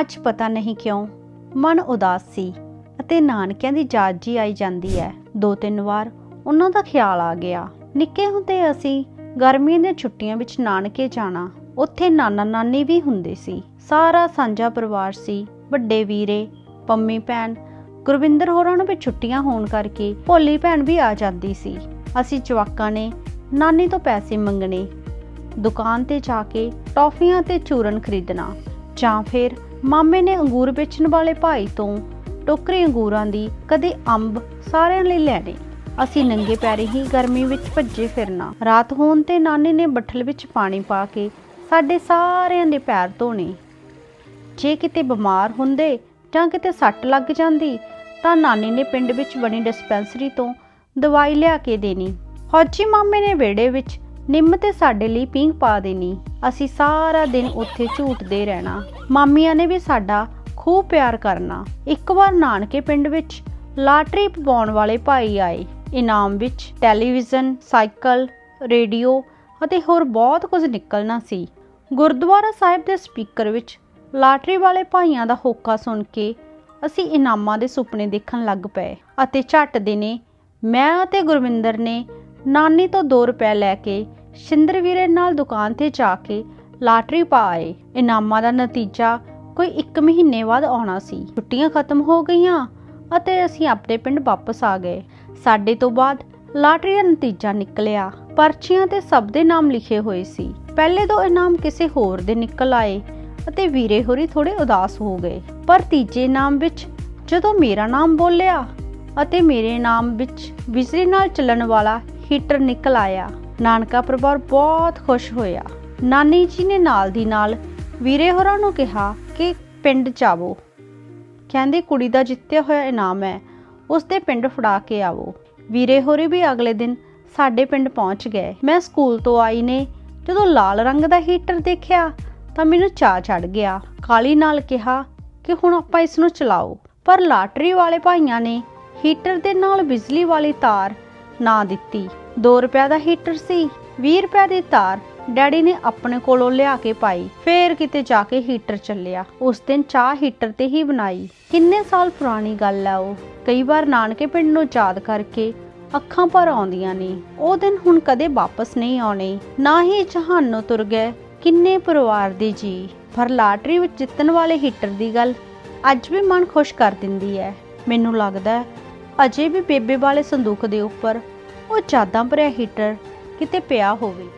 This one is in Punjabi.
ਅੱਜ ਪਤਾ ਨਹੀਂ ਕਿਉਂ ਮਨ ਉਦਾਸ ਸੀ ਅਤੇ ਨਾਨਕਿਆਂ ਦੀ ਯਾਦ ਜੀ ਆਈ ਜਾਂਦੀ ਹੈ। ਦੋ ਤਿੰਨ ਵਾਰ ਉਹਨਾਂ ਦਾ ਖਿਆਲ ਆ ਗਿਆ। ਨਿੱਕੇ ਹੁੰਦੇ ਅਸੀਂ ਗਰਮੀਆਂ ਦੀਆਂ ਛੁੱਟੀਆਂ ਵਿੱਚ ਨਾਨਕੇ ਜਾਣਾ, ਉੱਥੇ ਨਾਨਾ ਨਾਨੀ ਵੀ ਹੁੰਦੇ ਸੀ। ਸਾਰਾ ਸਾਂਝਾ ਪਰਿਵਾਰ ਸੀ, ਵੱਡੇ ਵੀਰੇ, ਪੰਮੀ ਭੈਣ, ਗੁਰਵਿੰਦਰ ਹੋਰਾਂ ਨੂੰ ਵੀ ਛੁੱਟੀਆਂ ਹੋਣ ਕਰਕੇ ਭੋਲੀ ਭੈਣ ਵੀ ਆ ਜਾਂਦੀ ਸੀ। ਅਸੀਂ ਜਵਾਕਾਂ ਨੇ ਨਾਨੀ ਤੋਂ ਪੈਸੇ ਮੰਗਣੇ, ਦੁਕਾਨ ਤੇ ਜਾ ਕੇ ਟੌਫੀਆਂ ਤੇ ਚੂਰਨ ਖਰੀਦਣਾ ਜਾਂ ਫਿਰ ਮਾਮੇ ਨੇ ਅੰਗੂਰ ਵੇਚਣ ਵਾਲੇ ਭਾਈ ਤੋਂ ਟੋਕਰੀ ਅੰਗੂਰਾਂ ਦੀ ਕਦੇ ਅੰਬ ਸਾਰਿਆਂ ਲਈ ਲੈਣੇ। ਅਸੀਂ ਨੰਗੇ ਪੈਰੀ ਹੀ ਗਰਮੀ ਵਿੱਚ ਭੱਜੇ ਫਿਰਨਾ। ਰਾਤ ਹੋਣ ਤੇ ਨਾਨੀ ਨੇ ਬੱਠਲ ਵਿੱਚ ਪਾਣੀ ਪਾ ਕੇ ਸਾਡੇ ਸਾਰਿਆਂ ਦੇ ਪੈਰ ਧੋਣੇ। ਜੇ ਕਿਤੇ ਬਿਮਾਰ ਹੁੰਦੇ ਜਾਂ ਕਿਤੇ ਸੱਟ ਲੱਗ ਜਾਂਦੀ, ਤਾਂ ਨਾਨੀ ਨੇ ਪਿੰਡ ਵਿੱਚ ਬਣੀ ਡਿਸਪੈਂਸਰੀ ਤੋਂ ਦਵਾਈ ਲਿਆ ਕੇ ਦੇਣੀ। ਫੌਜੀ ਮਾਮੇ ਨੇ ਵਿਹੜੇ ਵਿੱਚ ਨਿੰਮ ਤੇ ਸਾਡੇ ਲਈ ਪੀਂਘ ਪਾ ਦੇਣੀ। ਅਸੀਂ ਸਾਰਾ ਦਿਨ ਉੱਥੇ ਝੂਟਦੇ ਰਹਿਣਾ। ਮਾਮੀਆਂ ਨੇ ਵੀ ਸਾਡਾ ਖੂਬ ਪਿਆਰ ਕਰਨਾ। ਇੱਕ ਵਾਰ ਨਾਨਕੇ ਪਿੰਡ ਵਿੱਚ ਲਾਟਰੀ ਪਵਾਉਣ ਵਾਲੇ ਭਾਈ ਆਏ। ਇਨਾਮ ਵਿੱਚ ਟੈਲੀਵਿਜ਼ਨ, ਸਾਈਕਲ, ਰੇਡੀਓ ਅਤੇ ਹੋਰ ਬਹੁਤ ਕੁਝ ਨਿਕਲਣਾ ਸੀ। ਗੁਰਦੁਆਰਾ ਸਾਹਿਬ ਦੇ ਸਪੀਕਰ ਵਿੱਚ ਲਾਟਰੀ ਵਾਲੇ ਭਾਈਆਂ ਦਾ ਹੋਕਾ ਸੁਣ ਕੇ ਅਸੀਂ ਇਨਾਮਾਂ ਦੇ ਸੁਪਨੇ ਦੇਖਣ ਲੱਗ ਪਏ ਅਤੇ ਝੱਟ ਦਿਨੇ ਮੈਂ ਅਤੇ ਗੁਰਵਿੰਦਰ ਨੇ ਨਾਨੀ ਤੋਂ 2 ਰੁਪਏ ਲੈ ਕੇ ਸ਼ਿੰਦਰ ਵੀਰੇ ਨਾਲ ਦੁਕਾਨ ਤੇ ਜਾ ਕੇ ਲਾਟਰੀ ਪਾਏ ਇਨਾਮਾਂ ਦਾ ਨਤੀਜਾ ਕੋਈ 1 ਮਹੀਨੇ ਬਾਅਦ ਆਉਣਾ ਸੀ। ਛੁੱਟੀਆਂ ਖਤਮ ਹੋ ਗਈਆਂ ਅਤੇ ਅਸੀਂ ਆਪਣੇ ਪਿੰਡ ਵਾਪਸ ਆ ਗਏ। ਸਾਡੇ ਤੋਂ ਬਾਅਦ ਲਾਟਰੀ ਦਾ ਨਤੀਜਾ ਨਿਕਲਿਆ। ਪਰਚੀਆਂ ਤੇ ਸਭ ਦੇ ਨਾਮ ਲਿਖੇ ਹੋਏ ਸੀ। ਪਹਿਲੇ ਦੋ ਇਨਾਮ ਕਿਸੇ ਹੋਰ ਦੇ ਨਿਕਲ ਆਏ ਅਤੇ ਵੀਰੇ ਹੋਰੀ ਥੋੜੇ ਉਦਾਸ ਹੋ ਗਏ। ਪਰ ਤੀਜੇ ਨਾਮ ਵਿੱਚ ਜਦੋਂ ਮੇਰਾ ਨਾਮ ਬੋਲਿਆ ਅਤੇ ਮੇਰੇ ਨਾਮ ਵਿੱਚ ਬਿਜਲੀ ਨਾਲ ਚੱਲਣ ਵਾਲਾ ਹੀਟਰ ਨਿਕਲ ਆਇਆ। ਨਾਨਕਾ ਪਰਿਵਾਰ ਬਹੁਤ ਖੁਸ਼ ਹੋਇਆ। ਨਾਨੀ ਜੀ ਨੇ ਨਾਲ ਦੀ ਨਾਲ ਵੀਰੇ ਹੋਰਾਂ ਨੂੰ ਕਿਹਾ ਕਿ ਪਿੰਡ ਜਾਵੋ। ਕਹਿੰਦੇ, ਕੁੜੀ ਦਾ ਜਿੱਤਿਆ ਹੋਇਆ ਇਨਾਮ ਹੈ ਉਸ ਦੇ ਪਿੰਡ ਫੜਾ ਕੇ ਆਵੋ। ਵੀਰੇ ਹੋਰੀ ਵੀ ਅਗਲੇ ਦਿਨ ਸਾਡੇ ਪਿੰਡ ਪਹੁੰਚ ਗਏ। ਮੈਂ ਸਕੂਲ ਤੋਂ ਆਈ ਨੇ, ਜਦੋਂ ਲਾਲ ਰੰਗ ਦਾ ਹੀਟਰ ਦੇਖਿਆ, ਤਾਂ ਮੈਨੂੰ ਚਾਹ ਚੜ ਗਿਆ। ਕਾਲੀ ਨਾਲ ਕਿਹਾ ਕਿ ਹੁਣ ਆਪਾਂ ਇਸ ਨੂੰ ਚਲਾਓ। ਪਰ ਲਾਟਰੀ ਵਾਲੇ ਭਾਈਆਂ ਨੇ ਹੀਟਰ ਦੇ ਨਾਲ ਬਿਜਲੀ ਵਾਲੀ ਤਾਰ ਨਾ ਦਿੱਤੀ। 2 ਰੁਪਏ ਦਾ ਹੀਟਰ ਸੀ 20 ਰੁਪਏ ਦੀ ਤਾਰ ਡੈਡੀ ਨੇ ਆਪਣੇ ਕੋਲੋਂ ਲਿਆ ਕੇ ਪਾਈ, ਫੇਰ ਕਿਤੇ ਜਾ ਕੇ ਹੀਟਰ ਚੱਲਿਆ। ਉਸ ਦਿਨ ਚਾਹ ਹੀਟਰ ਤੇ ਹੀ ਬਣਾਈ। ਕਿੰਨੇ ਸਾਲ ਪੁਰਾਣੀ ਗੱਲ ਹੈ ਉਹ। ਕਈ ਵਾਰ ਨਾਨਕੇ ਪਿੰਡ ਨੂੰ ਯਾਦ ਕਰਕੇ ਅੱਖਾਂ ਭਰ ਆਉਂਦੀਆਂ ਨੇ। ਉਹ ਦਿਨ ਹੁਣ ਕਦੇ ਵਾਪਸ ਨਹੀਂ ਆਉਣੇ। ਨਾ ਹੀ ਜਹਾਨੋਂ ਤੁਰ ਗਏ। ਕਿੰਨੇ ਪਰਿਵਾਰ ਦੇ ਜੀ। ਪਰ ਲਾਟਰੀ ਵਿੱਚ ਜਿੱਤਣ ਵਾਲੇ ਹੀਟਰ ਦੀ ਗੱਲ ਅੱਜ ਵੀ ਮਨ ਖੁਸ਼ ਕਰ ਦਿੰਦੀ ਹੈ। ਮੈਨੂੰ ਲੱਗਦਾ ਅਜੇ ਵੀ ਬੇਬੇ ਵਾਲੇ ਸੰਦੂਕ ਦੇ ਉੱਪਰ ਉਹ ਚਾਦਾਂ ਭਰਿਆ ਹੀਟਰ ਕਿਤੇ ਪਿਆ ਹੋਵੇ।